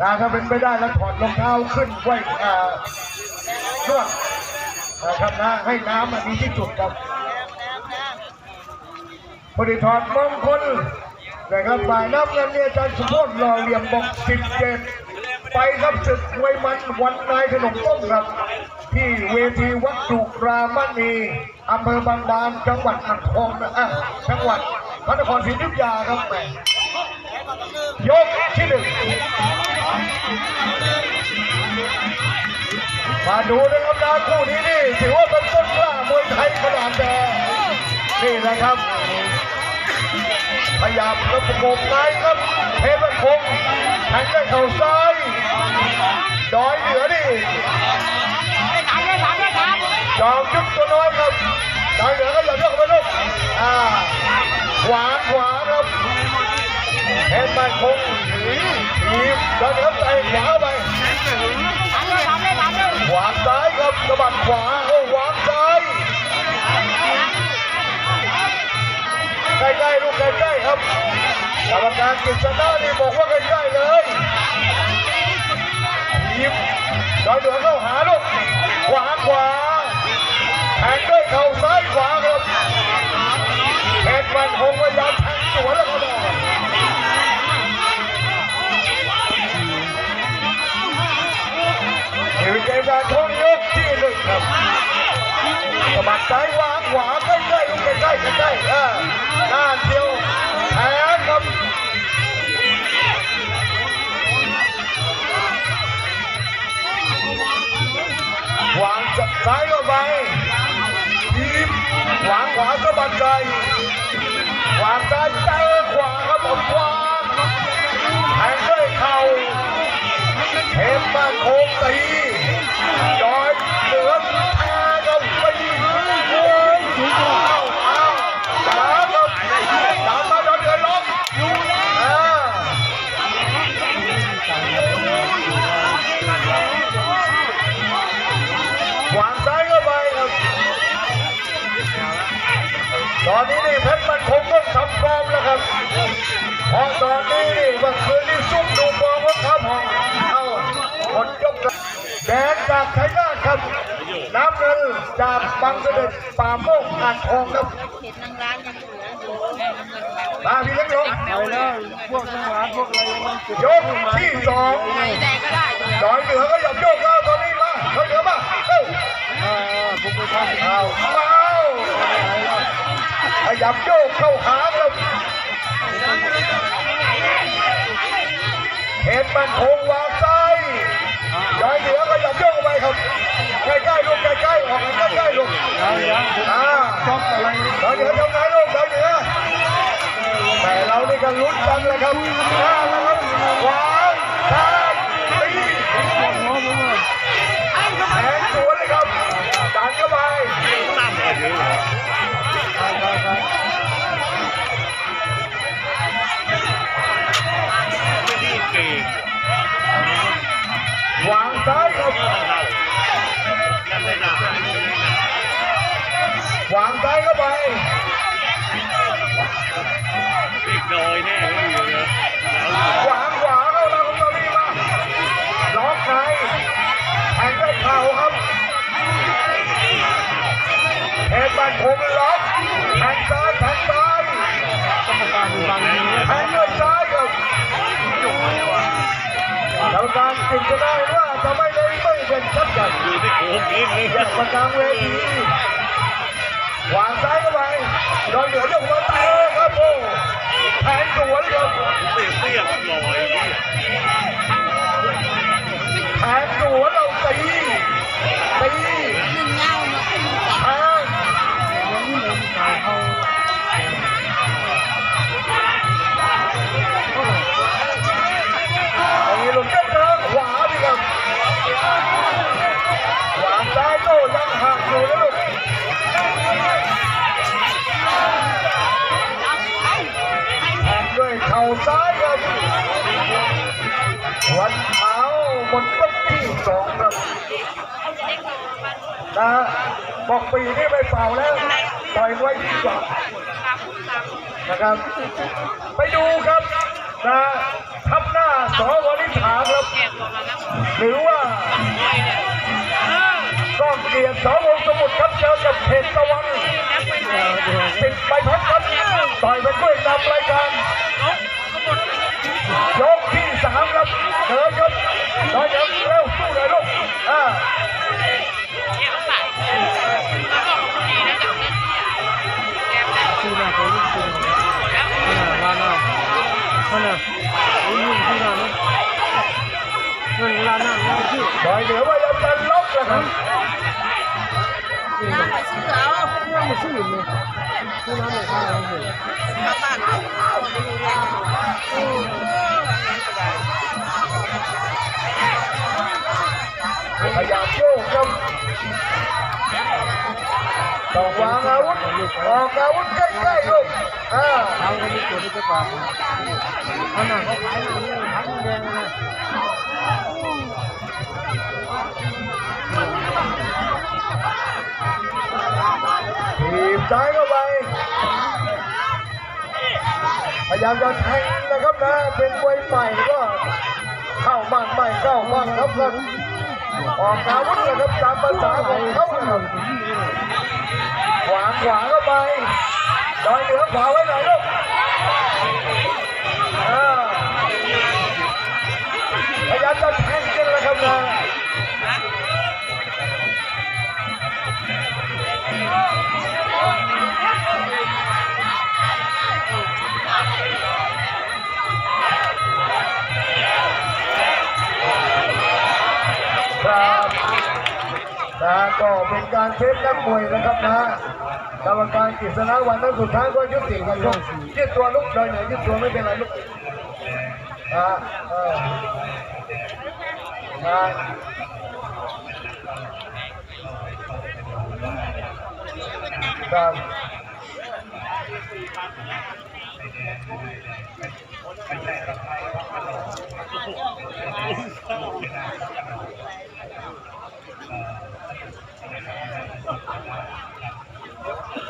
นะถ้าเป็นไปได้แล้วถอดรองเท้าขึ้นไว้อ่านวดนะครับนะให้น้ำมันดีที่สุดครับพอดีถอดมงคลนะครับฝ่ายน้ำเงินเนี่ยอาจารย์สมโภชหล่อเหลี่ยมบอกสิบเจ็ดไปครับศึกมวยมันวันนายขนมต้มครับ ที่เวทีวัดจุรามณีอำเภอบางบานจังหวัดอ่างทองนะอะจังหวัดพระนครศรีอยุธยาครับแหมยกที่หนึ่ง มาดูนะครับนะคู่นี้นี่ถือว่าเป็นต้นกล้ามวยไทยขนาดแดงนี่นะครับพยายามระประกในครับเทพคงแทงด้วยเข่าซ้ายดอยเหนือนี่จอมยุบตัวน้อยครับดอยเหนือก็อย่ายกไปลูกอ่าขวาขวาครับเทพคง ถีบดอยเหนือใส่ขวาไปวางซ้ายครับสะบัดขวาโอ้วางซ้ายใกล้ๆลูกใกล้ๆครับกรรมการกฤษณะนี่บอกว่าใกล้ๆเลยหยิบดอยเหนือเข้าหาลูกขวาขวาแทงด้วยเข่าซ้ายขวาครับ ซ้ายวางขวาใกล้ๆลูกใกล้ๆใกล้ๆเออหน้าเดียวแทงครับวางซ้ายเข้าไปทีบวางขวาสะบัดใจวางซ้ายเจอขวาครับผมขวาแทงด้วยเข่าเทปมาโค้งตี ตอนนี้นี่เพชรมันคงต้องทำฟอร์มแล้วครับเพราะตอนนี้นี่เมื่อคืนนี่ซุ่มดูฟอร์มของเขาพองเอ้าหมดยกแดงจากไทยนาทครับน้ำเงินจากบางเสด็จป่าโมกอ่างทองครับเห็นนางร้านยังเหลืออยู่แม่น้ำเงินแบบมาพี่เล็กยกไปแล้วพวกนางร้านพวกอะไรมันยกที่สองไหนแดงก็ได้อยู่ดอยเหนือก็อยากโยกแล้ว ยับโยกเข้าหาครับเห็นมันคงวางซ้ายดอยเหนือก็ยับโยกไปครับ ใกล้ๆลูกใกล้ๆออกใกล้ๆลูกยังอ่าชอบอะไรย้อยเหนือทำไงลูกย้อยเหนือแต่เรานี่ก็ลุ้นกันเลยครับ ซ้า การติดจะได้ว่าจะไม่เลยไม่เป็นชัดกันแยกมากลางเวทีวางซ้ายเข้าไปโดนเหนือยกมาเตะครับโอ้แทงสวนครับ ข่าซ้ายครับวันเท้าบนยกที่สองครับนะบอกปีนี่ไม่เป่าแล้วปล่อยไว้ดีกว่านะครับ ไปดูครับนะทับหน้าสอวริษฐาครับ หรือว่าก้องเกียรติสาวงสมุทรครับเจอกับเพชรตะวันเดี๋ยวเดี๋ยวติดใบพัดครับต่อยไปด้วยนำรายการ ที่หน้าตัวนี้ที่หน้าลาหน้านั่นน่ะนี่ที่หน้านี่นั่นลาหน้าลาที่ต่อยเหนือ พยายามโยกครับต้องวางอาวุธออกอาวุธใกล้ๆลูกอ่าทางก็มีตัวที่จะปาดอันนั้นเขาขายอยู่นี่ขายแดงนะถีบซ้ายเข้าไปพยายามจะแทงนะครับนะ เป็นมวยใหม่ก็ เข้าบ้างไม่เข้าบ้างครับก็ ออกอาวุธนะครับตามภาษาของเขาขวางขวาเข้าไปดอยเหนือขวาไว้หน่อยลูก นะก็เป็นการเซฟนักมวยนะครับนะกรรมการกฤษณาวันนั้นสุดท้ายก็ยุติกันชกยึดตัวลุกโดยไหนยึดตัวไม่เป็นไรลุกนะนะครับ Thank you.